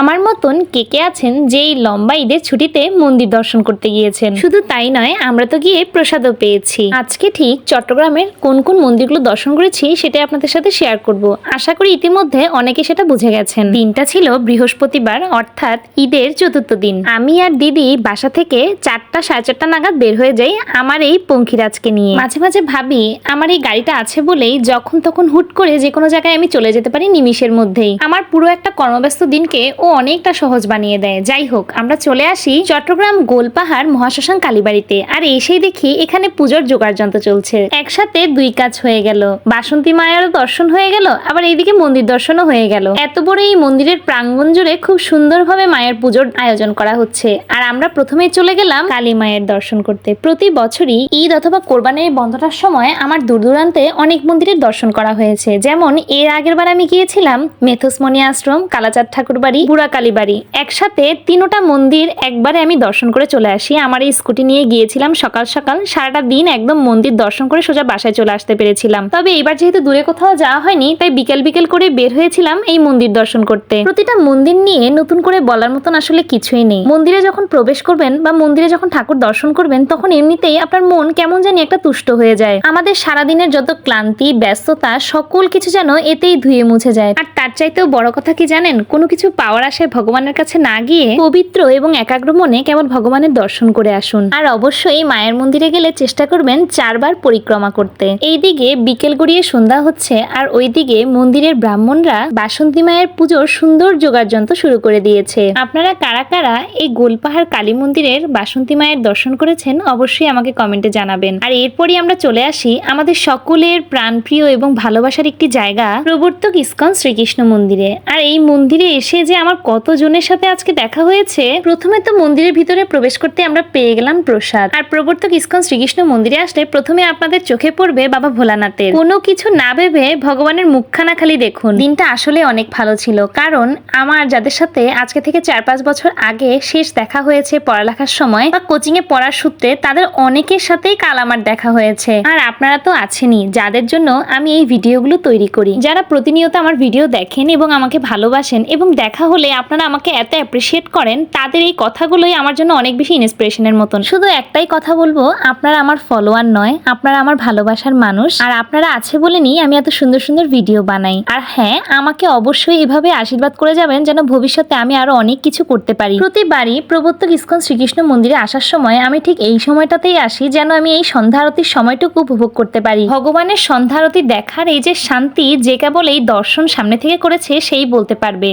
আমার মতন কে কে আছেন যে এই লম্বা ঈদের ছুটিতে মন্দির দর্শন করতে গিয়েছেন? শুধু তাই নয়, আমরা তো গিয়ে প্রসাদও পেয়েছি। আজকে ঠিক চট্টগ্রামের কোন কোন মন্দিরগুলো দর্শন করেছি সেটাই আপনাদের সাথে শেয়ার করব। আশা করি ইতিমধ্যে অনেকে সেটা বুঝে গেছেন। দিনটা ছিল বৃহস্পতিবার, অর্থাৎ ঈদের চতুর্থ দিন। আমি আর দিদি বাসা থেকে চারটা সাড়ে চারটা নাগাদ বের হয়ে যাই আমার এই পঙ্খিরাজকে নিয়ে। মাঝে মাঝে ভাবি, আমার এই গাড়িটা আছে বলেই যখন তখন হুট করে যে কোনো জায়গায় আমি চলে যেতে পারি নিমিষের মধ্যেই। আমার পুরো একটা কর্মব্যস্ত দিনকে ও অনেকটা সহজ বানিয়ে দেয়। যাই হোক, আমরা চলে আসি চট্টগ্রাম গোলপাহাড় মহাশ্মশান কালীবাড়িতে। আর এসেই দেখি এখানে পুজোর জোগাড় যন্ত্র চলছে। একসাথে দুই কাজ হয়ে গেল। বাসন্তী মায়েরও দর্শন হয়ে গেল, আবার এইদিকে মন্দির দর্শনও হয়ে গেল। এত বড় এই মন্দিরের প্রাঙ্গণ জুড়ে খুব সুন্দরভাবে মায়ের পুজোর আয়োজন করা হচ্ছে। আর আমরা প্রথমে চলে গেলাম কালী মায়ের দর্শন করতে। প্রতি বছরই ঈদ অথবা কোরবানির বন্ধটার সময় আমার দূর দূরান্তে অনেক মন্দিরের দর্শন করা হয়েছে। যেমন এর আগের বার আমি গিয়েছিলাম মেথসমণি আশ্রম, কালাচাঁদ ঠাকুর বাড়ি বুড়া কালী বাড়ি একসাথে তিনোটা মন্দির একবারে আমি দর্শন করে চলে আসি। আমার এই স্কুটি নিয়ে গিয়েছিলাম সকাল সকাল। সারাটা দিন একদম মন্দির দর্শন করে সোজা বাসায় চলে আসতে পেরেছিলাম। তবে এবার যেহেতু দূরে কোথাও যাওয়া হয়নি, তাই বিকেল বিকেল করে বের হয়েছিলাম এই মন্দির দর্শন করতে। প্রতিটা মন্দির নিয়ে নতুন করে বলার মতন আসলে কিছুই নেই। মন্দিরে যখন প্রবেশ করবেন বা মন্দিরে যখন ঠাকুর দর্শন করবেন, তখন এমনিতেই আপনার মন কেমন জানি একটা তুষ্ট হয়ে যায়। আমাদের সারাদিনের যত ক্লান্তি, ব্যস্ততা, সকল কিছু যেন এতেই ধুয়ে মুছে যায়। আর তার চাইতেও বড় কথা কি জানেন? কোনো কিছু পাওয়ার আশায় ভগবানের কাছে না গিয়ে পবিত্র এবং একাগ্র মনে কেবল ভগবানের দর্শন করে আসুন। আর অবশ্যই মায়ের মন্দিরে গেলে চেষ্টা করবেন চারবার পরিক্রমা করতে। এইদিকে বিকেল গড়িয়ে সন্ধ্যা হচ্ছে আর ওইদিকে মন্দিরের ব্রাহ্মণরা বাসন্তী মায়ের পুজোর সুন্দর যোগাড় যন্ত্র শুরু করে দিয়েছে। আপনারা কারা কারা এই গোলপাহাড় কালী মন্দিরের বাসন্তী মায়ের দর্শন করেছেন অবশ্যই আমাকে কমেন্টে জানাবেন। আর এরপরই আমরা চলে আসি আমাদের সকলের প্রাণপ্রিয় এবং ভালোবাসার একটি জায়গা, প্রবর্তক ইস্কন শ্রীকৃষ্ণ মন্দিরে। আর এই মন্দিরে এসে যে আমার কতজনের সাথে আজকে দেখা হয়েছে? প্রথমে তো মন্দিরের ভিতরে প্রবেশ করতে আমরা পেয়ে গেলাম প্রসাদ। আর প্রবর্তক ইস্কন শ্রীকৃষ্ণ মন্দিরে আসলে প্রথমে আপনাদের চোখে পড়বে বাবা ভোলানাথের। কোনো কিছু না ভেবে ভগবানের মুখখানা খালি দেখুন। দিনটা আসলে অনেক ভালো ছিল। কারণ আমার যাদের সাথে আজকে থেকে চার পাঁচ বছর আগে শেষ দেখা হয়েছে পড়ালেখার সময় বা কোচিং এ পড়ার সূত্রে, তাদের অনেকের সাথেই কাল আমার দেখা হয়েছে। আর আপনারা তো আছেনই, যাদের জন্য আমি এই ভিডিওগুলো তৈরি করি। যারা প্রতিনিয়ত আমার ভিডিও দেখেন এবং আমাকে ভালোবাসেন এবং দেখা আপনারা আমাকে এত অ্যাপ্রিসিয়েট করেন, তাদের এই কথাগুলোই আমার জন্য অনেক বেশি ইন্সপিরেশনের মতন। শুধু একটাই কথা বলব, আপনারা আমার ফলোয়ার নয়, আপনারা আমার ভালোবাসার মানুষ, আর আপনারা আছে বলে নিয়ে আমি এত সুন্দর সুন্দর ভিডিও বানাই। আর হ্যাঁ আমাকে অবশ্যই এভাবে আশীর্বাদ করে যাবেন যেন ভবিষ্যতে আমি আরও অনেক কিছু করতে পারি। প্রতিবারই প্রবর্তক ইস্কন শ্রীকৃষ্ণ মন্দিরে আসার সময় আমি ঠিক এই সময়টাতেই আসি যেন আমি এই সন্ধ্যা আরতির সময়টুকু উপভোগ করতে পারি। ভগবানের সন্ধ্যা আরতি দেখার এই যে শান্তি, যে কেবল এই দর্শন সামনে থেকে করেছে, সেই বলতে পারবে।